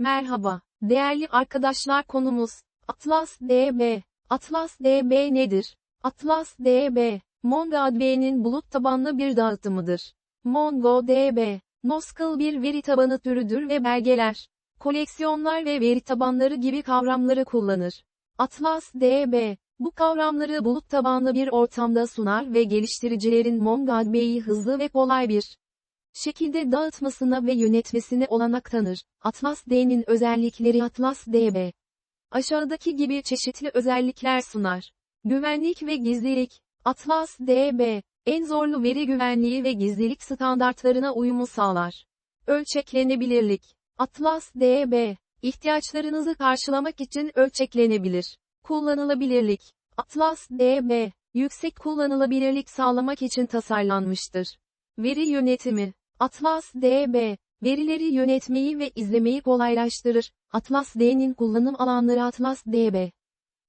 Merhaba, değerli arkadaşlar konumuz, Atlas DB. Atlas DB nedir? Atlas DB, MongoDB'nin bulut tabanlı bir dağıtımıdır. MongoDB, NoSQL bir veri tabanı türüdür ve belgeler, koleksiyonlar ve veri tabanları gibi kavramları kullanır. Atlas DB, bu kavramları bulut tabanlı bir ortamda sunar ve geliştiricilerin MongoDB'yi hızlı ve kolay bir şekilde dağıtmasına ve yönetmesine olanak tanır. Atlas D'nin özellikleri Atlas DB. Aşağıdaki gibi çeşitli özellikler sunar. Güvenlik ve gizlilik. Atlas DB, en zorlu veri güvenliği ve gizlilik standartlarına uyumu sağlar. Ölçeklenebilirlik. Atlas DB, ihtiyaçlarınızı karşılamak için ölçeklenebilir. Kullanılabilirlik. Atlas DB, yüksek kullanılabilirlik sağlamak için tasarlanmıştır. Veri yönetimi. Atlas DB, verileri yönetmeyi ve izlemeyi kolaylaştırır. Atlas D'nin kullanım alanları Atlas DB.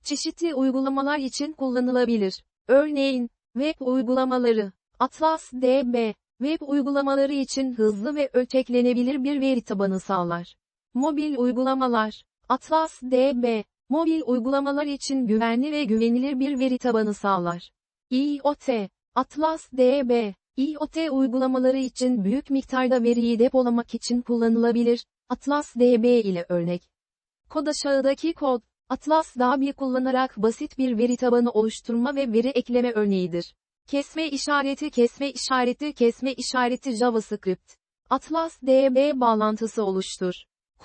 Çeşitli uygulamalar için kullanılabilir. Örneğin, web uygulamaları. Atlas DB, web uygulamaları için hızlı ve ölçeklenebilir bir veri tabanı sağlar. Mobil uygulamalar. Atlas DB, mobil uygulamalar için güvenli ve güvenilir bir veri tabanı sağlar. IoT. Atlas DB, IoT uygulamaları için büyük miktarda veriyi depolamak için kullanılabilir. Atlas DB ile örnek. Kod aşağıdaki kod, Atlas DB kullanarak basit bir veri tabanı oluşturma ve veri ekleme örneğidir. Kesme işareti kesme işareti kesme işareti JavaScript. Atlas DB bağlantısı oluştur.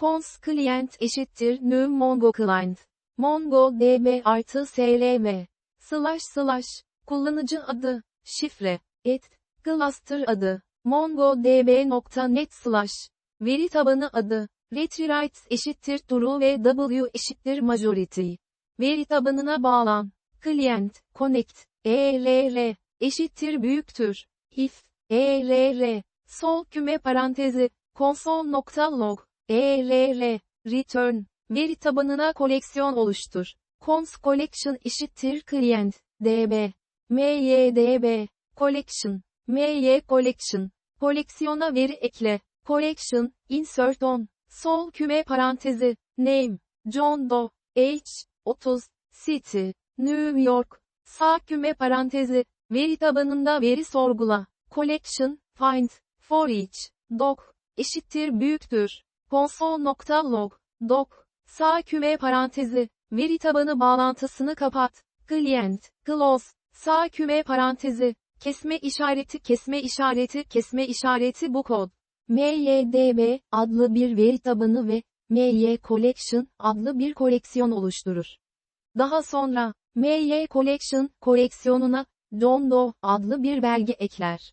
cons client eşittir new mongo client. Mongo DB artı SLV. Slash slash. Kullanıcı adı, şifre, et, cluster adı, mongodb.net slash. Veri tabanı adı, retriwrite eşittir true ve w eşittir majority. Veri tabanına bağlan. Client, connect, err, eşittir büyüktür. if, err, sol küme parantezi, console.log, err, return. Veri tabanına koleksiyon oluştur. cons collection eşittir client, db, mydb, collection, my collection, koleksiyona veri ekle, collection, insert on, sol küme parantezi, name, John Doe, H, 30, city, New York, sağ küme parantezi, veri tabanında veri sorgula, collection, find, for each, doc, eşittir büyüktür, console.log, doc, sağ küme parantezi, veri tabanı bağlantısını kapat, client, close, sağ küme parantezi, kesme işareti kesme işareti kesme işareti bu kod. MYDB adlı bir veri tabanı ve MY Collection adlı bir koleksiyon oluşturur. Daha sonra, MY Collection koleksiyonuna John Doe adlı bir belge ekler.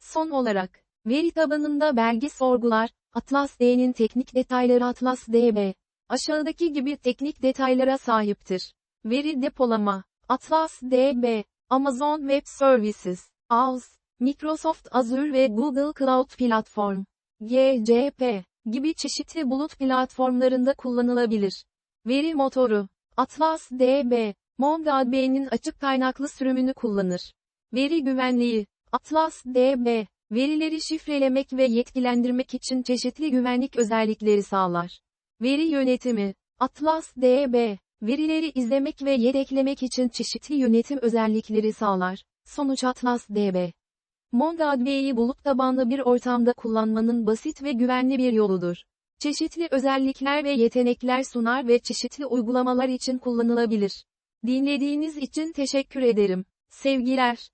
Son olarak, veri tabanında belge sorgular, Atlas D'nin teknik detayları Atlas DB, aşağıdaki gibi teknik detaylara sahiptir. Veri depolama, Atlas DB, Amazon Web Services, AWS, Microsoft Azure ve Google Cloud Platform, GCP gibi çeşitli bulut platformlarında kullanılabilir. Veri motoru, Atlas DB, MongoDB'nin açık kaynaklı sürümünü kullanır. Veri güvenliği, Atlas DB, verileri şifrelemek ve yetkilendirmek için çeşitli güvenlik özellikleri sağlar. Veri yönetimi, Atlas DB, verileri izlemek ve yedeklemek için çeşitli yönetim özellikleri sağlar. Sonuç Atlas DB. MongoDB'yi bulut tabanlı bir ortamda kullanmanın basit ve güvenli bir yoludur. Çeşitli özellikler ve yetenekler sunar ve çeşitli uygulamalar için kullanılabilir. Dinlediğiniz için teşekkür ederim. Sevgiler.